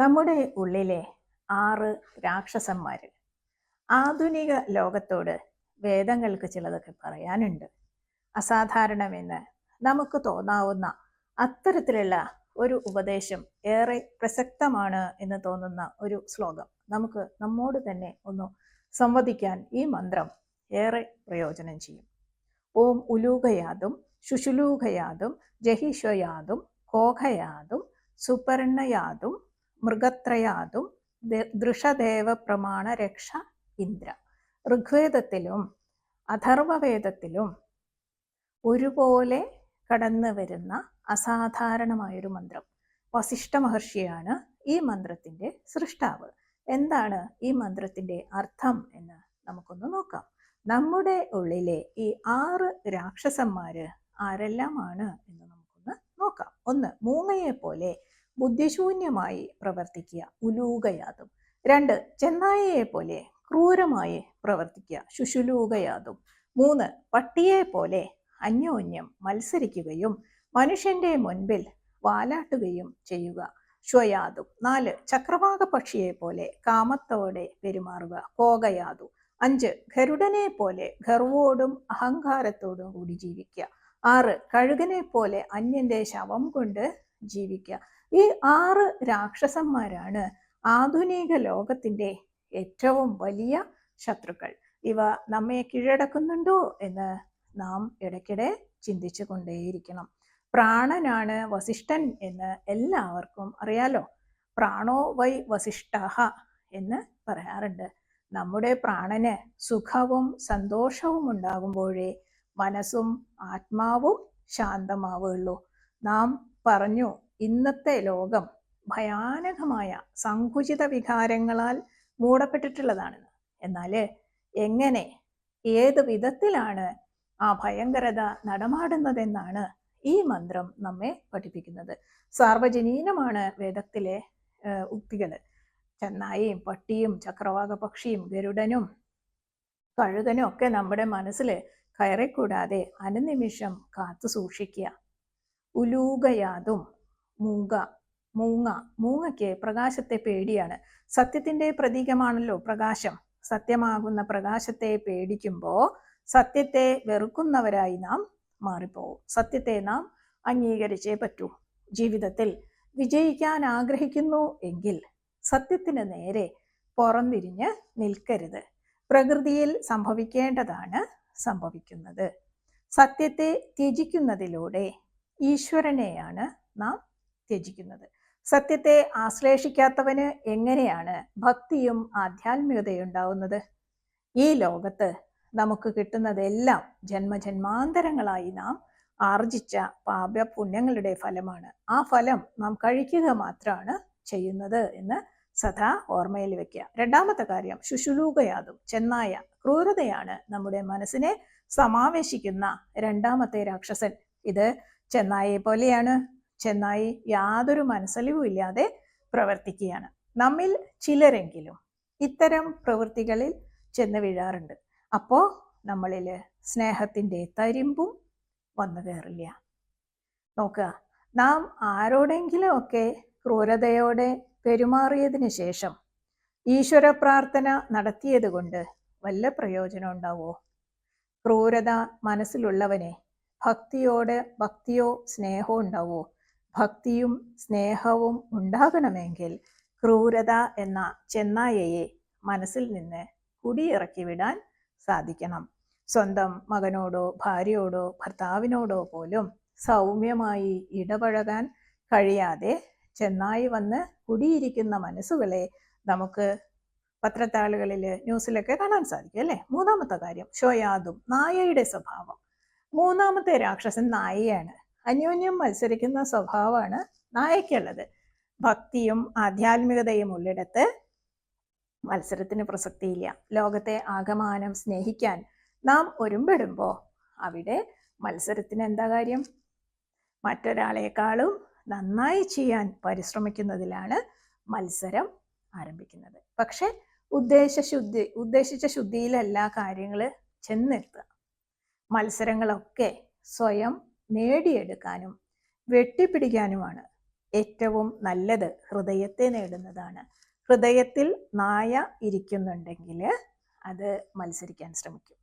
നമ്മുടെ ഉള്ളിലെ ആറ് രാക്ഷസന്മാർ ആധുനിക ലോകത്തോട് വേദങ്ങൾക്ക് ചിലതൊക്കെ പറയാനുണ്ട്. അസാധാരണമെന്ന് നമുക്ക് തോന്നാവുന്ന അത്തരത്തിലുള്ള ഒരു ഉപദേശം ഏറെ പ്രസക്തമാണ് എന്ന് തോന്നുന്ന ഒരു ശ്ലോകം. നമുക്ക് നമ്മോട് തന്നെ ഒന്ന് സംവദിക്കാൻ ഈ മന്ത്രം ഏറെ പ്രയോജനം ചെയ്യും. ഓം ഉലൂകയാതും ശുശുലൂകയാതും ജഹിഷയാതും കോഖയാതും സുപർണയാതും മൃഗത്രയാതും ദൃഷദേവ പ്രമാണ രക്ഷ ഇന്ദ്ര. ഋഗ്വേദത്തിലും അഥർവവേദത്തിലും ഒരുപോലെ കടന്നു വരുന്ന അസാധാരണമായൊരു മന്ത്രം. വസിഷ്ഠ മഹർഷിയാണ് ഈ മന്ത്രത്തിന്റെ സൃഷ്ടാവ്. എന്താണ് ഈ മന്ത്രത്തിന്റെ അർത്ഥം എന്ന് നമുക്കൊന്ന് നോക്കാം. നമ്മുടെ ഉള്ളിലെ ഈ ആറ് രാക്ഷസന്മാര് ആരെല്ലാമാണ് എന്ന് നമുക്കൊന്ന് നോക്കാം. ഒന്ന് മൂങ്ങയെ പോലെ ബുദ്ധിശൂന്യമായി പ്രവർത്തിക്കുക. ഉലൂകയാതും. രണ്ട് ചെന്നായയെ പോലെ ക്രൂരമായി പ്രവർത്തിക്കുക. ശുശുലൂകയാതും. മൂന്ന് പട്ടിയെ പോലെ അന്യോന്യം മത്സരിക്കുകയും മനുഷ്യന്റെ മുൻപിൽ വാലാട്ടുകയും ചെയ്യുക. ശ്വയാതും. നാല് ചക്രവാക പക്ഷിയെ പോലെ കാമത്തോടെ പെരുമാറുക. കോകയാതു. അഞ്ച് ഗരുഡനെ പോലെ ഗർവോടും അഹങ്കാരത്തോടും കൂടി ജീവിക്കുക. ആറ് കഴുകനെ പോലെ അന്യന്റെ ശവം കൊണ്ട് ജീവിക്കുക. ഈ ആറ് രാക്ഷസന്മാരാണ് ആധുനിക ലോകത്തിന്റെ ഏറ്റവും വലിയ ശത്രുക്കൾ. ഇവ നമ്മെ കീഴടക്കുന്നുണ്ടോ എന്ന് നാം ഇടയ്ക്കിടെ ചിന്തിച്ചു കൊണ്ടേയിരിക്കണം പ്രാണനാണ് വസിഷ്ഠൻ എന്ന് എല്ലാവർക്കും അറിയാലോ. പ്രാണോ വൈ വസിഷ്ഠ എന്ന് പറയാറുണ്ട്. നമ്മുടെ പ്രാണന് സുഖവും സന്തോഷവും ഉണ്ടാകുമ്പോഴേ മനസ്സും ആത്മാവും ശാന്തമാവുള്ളൂ നാം പറഞ്ഞു ഇന്നത്തെ ലോകം ഭയാനകമായ സങ്കുചിത വികാരങ്ങളാൽ മൂടപ്പെട്ടിട്ടുള്ളതാണെന്ന്. എന്നാൽ എങ്ങനെ ഏത് വിധത്തിലാണ് ആ ഭയങ്കരത നടമാടുന്നതെന്നാണ് ഈ മന്ത്രം നമ്മെ പഠിപ്പിക്കുന്നത്. സാർവജനീനമാണ് വേദത്തിലെ ഉക്തികൾ ചെന്നായിയും പട്ടിയും ചക്രവാക പക്ഷിയും ഗരുഡനും കഴുകനും ഒക്കെ നമ്മുടെ മനസ്സിൽ കയറിക്കൂടാതെ അനുനിമിഷം കാത്തു സൂക്ഷിക്കുക. ഉലൂകയാതും. മൂങ്ക മൂങ്ങ മൂങ്ങയ്ക്ക് പ്രകാശത്തെ പേടിയാണ്. സത്യത്തിന്റെ പ്രതീകമാണല്ലോ പ്രകാശം. സത്യമാകുന്ന പ്രകാശത്തെ പേടിക്കുമ്പോൾ സത്യത്തെ വെറുക്കുന്നവരായി നാം മാറിപ്പോവും. സത്യത്തെ നാം അംഗീകരിച്ചേ പറ്റൂ. ജീവിതത്തിൽ വിജയിക്കാൻ ആഗ്രഹിക്കുന്നു എങ്കിൽ സത്യത്തിന് നേരെ പുറംതിരിഞ്ഞ് നിൽക്കരുത്. പ്രകൃതിയിൽ സംഭവിക്കേണ്ടതാണ് സംഭവിക്കുന്നത്. സത്യത്തെ ത്യജിക്കുന്നതിലൂടെ ഈശ്വരനെയാണ് നാം ത്യജിക്കുന്നത്. സത്യത്തെ ആശ്ലേഷിക്കാത്തവന് എങ്ങനെയാണ് ഭക്തിയും ആധ്യാത്മികതയും ഉണ്ടാവുന്നത് ഈ ലോകത്ത് നമുക്ക് കിട്ടുന്നതെല്ലാം ജന്മജന്മാന്തരങ്ങളായി നാം ആർജിച്ച പാപ പുണ്യങ്ങളുടെ ഫലമാണ്. ആ ഫലം നാം കഴിക്കുക മാത്രമാണ് ചെയ്യുന്നത് എന്ന് സദാ ഓർമ്മയിൽ വെക്കുക. രണ്ടാമത്തെ കാര്യം ശുശുലൂകയാതും ചെന്നായ ക്രൂരതയാണ് നമ്മുടെ മനസ്സിനെ സമാവേശിക്കുന്ന രണ്ടാമത്തെ രാക്ഷസൻ. ഇത് ചെന്നായെ പോലെയാണ്. ചെന്നായി യാതൊരു മനസ്സലിവും ഇല്ലാതെ പ്രവർത്തിക്കുകയാണ്. നമ്മിൽ ചിലരെങ്കിലും ഇത്തരം പ്രവൃത്തികളിൽ ചെന്ന് വീഴാറുണ്ട്. അപ്പോൾ നമ്മളിൽ സ്നേഹത്തിന്റെ തരിമ്പും വന്നു കയറില്ല. നോക്കുക നാം ആരോടെങ്കിലും ഒക്കെ ക്രൂരതയോടെ പെരുമാറിയതിന് ശേഷം ഈശ്വര പ്രാർത്ഥന നടത്തിയത് കൊണ്ട് വല്ല പ്രയോജനം ഉണ്ടാവോ? ക്രൂരത മനസ്സിലുള്ളവനെ ഭക്തിയോട് ഭക്തിയോ സ്നേഹമോ ഉണ്ടാവോ? ഭക്തിയും സ്നേഹവും ഉണ്ടാകണമെങ്കിൽ ക്രൂരത എന്ന ചെന്നായയെ മനസ്സിൽ നിന്ന് കുടിയിറക്കി വിടാൻ സാധിക്കണം. സ്വന്തം മകനോടോ ഭാര്യയോടോ ഭർത്താവിനോടോ പോലും സൗമ്യമായി ഇടപഴകാൻ കഴിയാതെ ചെന്നായി വന്ന് കുടിയിരിക്കുന്ന മനസ്സുകളെ നമുക്ക് പത്രത്താളുകളിൽ ന്യൂസിലൊക്കെ കാണാൻ സാധിക്കും അല്ലേ? മൂന്നാമത്തെ കാര്യം ഷോയാദും നായയുടെ സ്വഭാവം. മൂന്നാമത്തെ രാക്ഷസൻ നായയാണ്. അന്യോന്യം മത്സരിക്കുന്ന സ്വഭാവമാണ് നായയ്ക്കുള്ളത്. ഭക്തിയും ആധ്യാത്മികതയും ഉള്ളിടത്ത് മത്സരത്തിന് പ്രസക്തിയില്ല. ലോകത്തെ ആകമാനം സ്നേഹിക്കാൻ നാം ഒരുമ്പെടുമ്പോൾ അവിടെ മത്സരത്തിന് എന്താ കാര്യം? മറ്റൊരാളെക്കാളും നന്നായി ചെയ്യാൻ പരിശ്രമിക്കുന്നതിലാണ് മത്സരം ആരംഭിക്കുന്നത്. പക്ഷെ ഉദ്ദേശശുദ്ധി ഉദ്ദേശിച്ച ശുദ്ധിയിലല്ല കാര്യങ്ങൾ ചെന്നെത്തുക. മത്സരങ്ങളൊക്കെ സ്വയം നേടിയെടുക്കാനും വെട്ടിപ്പിടിക്കാനുമാണ് ഏറ്റവും നല്ലത് ഹൃദയത്തെ നേടുന്നതാണ്. ഹൃദയത്തിൽ നായ ഇരിക്കുന്നുണ്ടെങ്കിൽ അത് മത്സരിക്കാൻ ശ്രമിക്കും.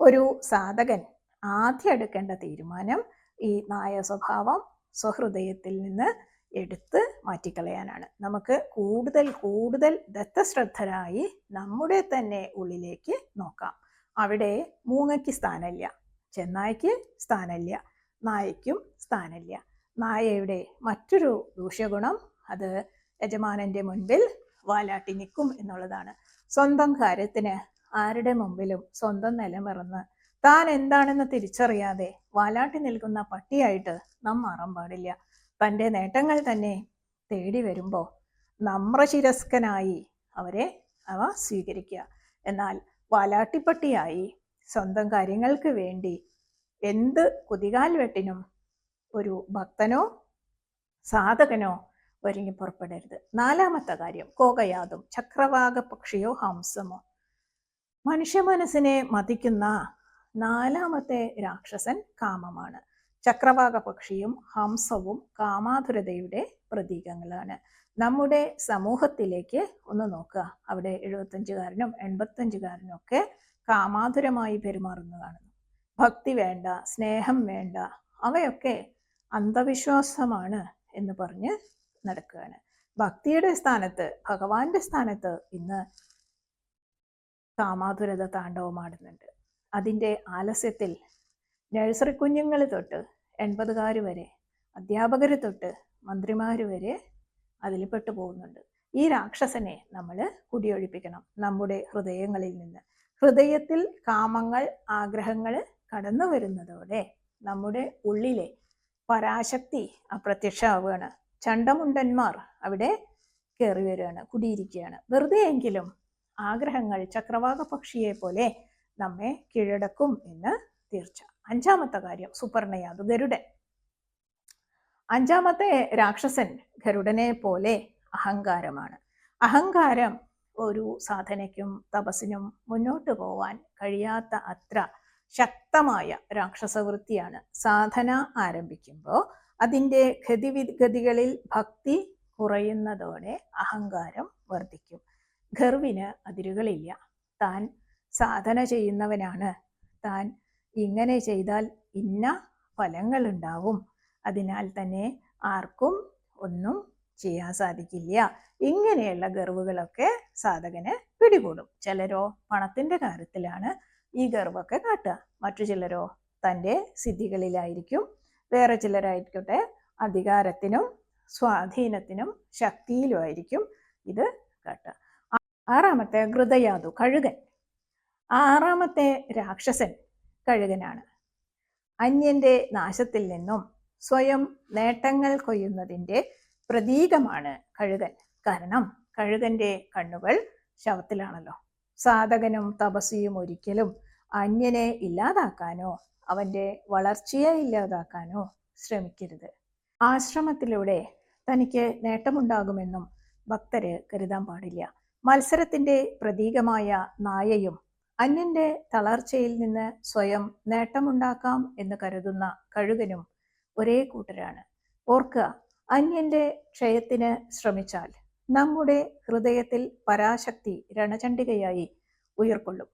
ഒരു സാധകൻ ആദ്യം എടുക്കേണ്ട തീരുമാനം ഈ നായ സ്വഭാവം സ്വഹൃദയത്തിൽ നിന്ന് എടുത്ത് മാറ്റിക്കളയാനാണ്. നമുക്ക് കൂടുതൽ കൂടുതൽ ദത്തശ്രദ്ധരായി നമ്മുടെ തന്നെ ഉള്ളിലേക്ക് നോക്കാം. അവിടെ മൂങ്ങയ്ക്ക് സ്ഥാനമില്ല ചെന്നായ്ക്ക് സ്ഥാനമില്ല നായയ്ക്കും സ്ഥാനമില്ല നായയുടെ മറ്റൊരു ദൂഷ്യഗുണം അത് യജമാനന്റെ മുൻപിൽ വാലാട്ടി നിൽക്കും എന്നുള്ളതാണ്. സ്വന്തം കാര്യത്തിന് ആരുടെ മുമ്പിലും സ്വന്തം നിലമിറന്ന് താൻ എന്താണെന്ന് തിരിച്ചറിയാതെ വാലാട്ടി നിൽക്കുന്ന പട്ടിയായിട്ട് നാം മാറാൻ പാടില്ല. തന്റെ നേട്ടങ്ങൾ തന്നെ തേടി വരുമ്പോൾ നമ്രശിരസ്കനായി അവരെ അവ സ്വീകരിക്കുക. എന്നാൽ വാലാട്ടിപ്പട്ടിയായി സ്വന്തം കാര്യങ്ങൾക്ക് വേണ്ടി എന്ത് കുതികാൽ വെട്ടിനും ഒരു ഭക്തനോ സാധകനോ ഒരുങ്ങി പുറപ്പെടരുത്. നാലാമത്തെ കാര്യം കോകയാതും ചക്രവാക പക്ഷിയോ ഹംസമോ? മനുഷ്യ മനസ്സിനെ മതിക്കുന്ന നാലാമത്തെ രാക്ഷസൻ കാമമാണ്. ചക്രവാക പക്ഷിയും ഹംസവും കാമാതുരതയുടെ പ്രതീകങ്ങളാണ്. നമ്മുടെ സമൂഹത്തിലേക്ക് ഒന്ന് നോക്കുക. അവിടെ എഴുപത്തഞ്ചുകാരനും എൺപത്തഞ്ചുകാരനും ഒക്കെ കാമാതുരമായി പെരുമാറുന്നു കാണുന്നു ഭക്തി വേണ്ട സ്നേഹം വേണ്ട അവയൊക്കെ അന്ധവിശ്വാസമാണ് എന്ന് പറഞ്ഞ് നടക്കുകയാണ്. ഭക്തിയുടെ സ്ഥാനത്ത് ഭഗവാന്റെ സ്ഥാനത്ത് ഇന്ന് കാമാതുരത താണ്ഡവമാടുന്നുണ്ട്. അതിന്റെ ആലസ്യത്തിൽ നഴ്സറി കുഞ്ഞുങ്ങൾ തൊട്ട് എൺപതുകാർ വരെ അധ്യാപകർ തൊട്ട് മന്ത്രിമാർ വരെ അതിൽ പെട്ടുപോകുന്നുണ്ട്. ഈ രാക്ഷസനെ നമ്മൾ കുടിയൊഴിപ്പിക്കണം. നമ്മുടെ ഹൃദയങ്ങളിൽ നിന്ന്. ഹൃദയത്തിൽ കാമങ്ങൾ ആഗ്രഹങ്ങൾ കടന്നു വരുന്നതോടെ നമ്മുടെ ഉള്ളിലെ പരാശക്തി അപ്രത്യക്ഷമാവുകയാണ്. ചണ്ടമുണ്ടന്മാർ അവിടെ കയറി വരികയാണ് കുടിയിരിക്കുകയാണ്. വെറുതെ എങ്കിലും ആഗ്രഹങ്ങൾ ചക്രവാക പക്ഷിയെ പോലെ നമ്മെ കീഴടക്കും എന്ന് തീർച്ച. അഞ്ചാമത്തെ കാര്യം സുപർണയാതു അഞ്ചാമത്തെ രാക്ഷസൻ ഗരുഡനെ പോലെ അഹങ്കാരമാണ്. അഹങ്കാരം ഒരു സാധനയ്ക്കും തപസ്സിനും മുന്നോട്ട് പോവാൻ കഴിയാത്ത അത്ര ശക്തമായ രാക്ഷസവൃത്തിയാണ് സാധന ആരംഭിക്കുമ്പോൾ. അതിന്റെ ഗതിവിഗതികളിൽ ഭക്തി കുറയുന്നതോടെ അഹങ്കാരം വർദ്ധിക്കും. ഗർവിന് അതിരുകളില്ല. താൻ സാധന ചെയ്യുന്നവനാണ്. താൻ ഇങ്ങനെ ചെയ്താൽ ഇന്ന ഫലങ്ങൾ ഉണ്ടാവും അതിനാൽ തന്നെ ആർക്കും ഒന്നും ചെയ്യാൻ സാധിക്കില്ല. ഇങ്ങനെയുള്ള ഗർവുകളൊക്കെ സാധകന് പിടികൂടും. ചിലരോ പണത്തിന്റെ കാര്യത്തിലാണ് ഈ ഗർവൊക്കെ കാട്ടുക. മറ്റു ചിലരോ തന്റെ സിദ്ധികളിലായിരിക്കും. വേറെ ചിലരായിരിക്കട്ടെ അധികാരത്തിനും സ്വാധീനത്തിനും ശക്തിയിലും ആയിരിക്കും ഇത് കാട്ടുക. ആറാമത്തെ ഹൃദയാതു കഴുകൻ. ആറാമത്തെ രാക്ഷസൻ കഴുകനാണ്. അന്യന്റെ നാശത്തിൽ നിന്നും സ്വയം നേട്ടങ്ങൾ കൊയ്യുന്നതിന്റെ പ്രതീകമാണ് കഴുകൻ. കാരണം കഴുകന്റെ കണ്ണുകൾ ശവത്തിലാണല്ലോ. സാധകനും തപസ്സിയും ഒരിക്കലും അന്യനെ ഇല്ലാതാക്കാനോ അവന്റെ വളർച്ചയെ ഇല്ലാതാക്കാനോ ശ്രമിക്കരുത്. ആശ്രമത്തിലൂടെ തനിക്ക് നേട്ടമുണ്ടാകുമെന്നും ഭക്തര് കരുതാൻ പാടില്ല. മത്സരത്തിന്റെ പ്രതീകമായ നായയും അന്യന്റെ തളർച്ചയിൽ നിന്ന് സ്വയം നേട്ടമുണ്ടാക്കാം എന്ന് കരുതുന്ന കഴുകനും ഒരേ കൂട്ടരാണ്. ഓർക്കുക അന്യന്റെ ക്ഷയത്തിന് ശ്രമിച്ചാൽ നമ്മുടെ ഹൃദയത്തിൽ പരാശക്തി രണചണ്ഡികയായി ഉയർക്കൊള്ളും.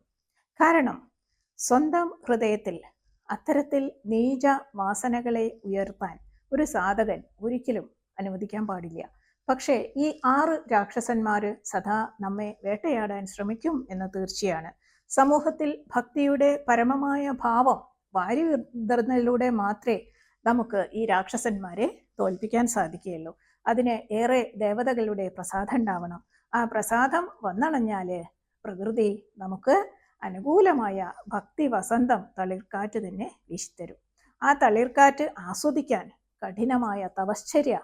കാരണം സ്വന്തം ഹൃദയത്തിൽ അത്തരത്തിൽ നീച വാസനകളെ ഉയർത്താൻ ഒരു സാധകൻ ഒരിക്കലും അനുവദിക്കാൻ പാടില്ല. പക്ഷേ ഈ ആറ് രാക്ഷസന്മാർ സദാ നമ്മെ വേട്ടയാടാൻ ശ്രമിക്കും എന്ന് തീർച്ചയാണ്. സമൂഹത്തിൽ ഭക്തിയുടെ പരമമായ ഭാവം വാരി വിതർന്നതിലൂടെ മാത്രമേ നമുക്ക് ഈ രാക്ഷസന്മാരെ തോൽപ്പിക്കാൻ സാധിക്കുകയുള്ളൂ. അതിന് ഏറെ ദേവതകളുടെ പ്രസാദം ഉണ്ടാവണം. ആ പ്രസാദം വന്നണഞ്ഞാൽ പ്രകൃതി നമുക്ക് അനുകൂലമായ ഭക്തി വസന്തം തളിർക്കാറ്റ് തന്നെ വീശിത്തരും. ആ തളിർക്കാറ്റ് ആസ്വദിക്കാൻ കഠിനമായ തപശ്ചര്യ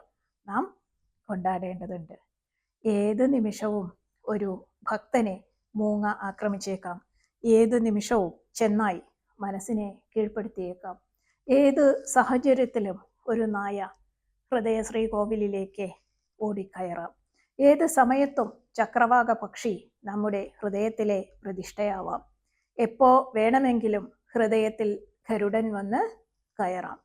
നാം കൊണ്ടാടേണ്ടതുണ്ട്. ഏത് നിമിഷവും ഒരു ഭക്തനെ മൂങ്ങ ആക്രമിച്ചേക്കാം. ഏത് നിമിഷവും ചെന്നായി മനസ്സിനെ കീഴ്പ്പെടുത്തിയേക്കാം. ഏത് സാഹചര്യത്തിലും ഒരു നായ ഹൃദയ ശ്രീകോവിലിലേക്ക് ഓടിക്കയറാം. ഏത് സമയത്തും ചക്രവാക പക്ഷി നമ്മുടെ ഹൃദയത്തിലെ പ്രതിഷ്ഠയാവാം. എപ്പോ വേണമെങ്കിലും ഹൃദയത്തിൽ ഗരുഡൻ വന്ന് കയറാം.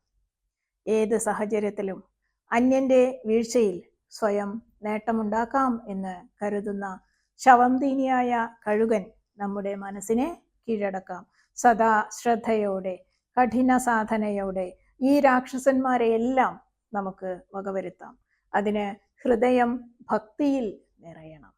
ഏത് സാഹചര്യത്തിലും അന്യന്റെ വീഴ്ചയിൽ സ്വയം നേട്ടമുണ്ടാക്കാം എന്ന് കരുതുന്ന ശവംതീനിയായ കഴുകൻ നമ്മുടെ മനസ്സിനെ കീഴടക്കാം. സദാ ശ്രദ്ധയോടെ കഠിന സാധനയോടെ ഈ രാക്ഷസന്മാരെ എല്ലാം നമുക്ക് വകവരുത്താം. അതിന് ഹൃദയം ഭക്തിയിൽ നിറയണം.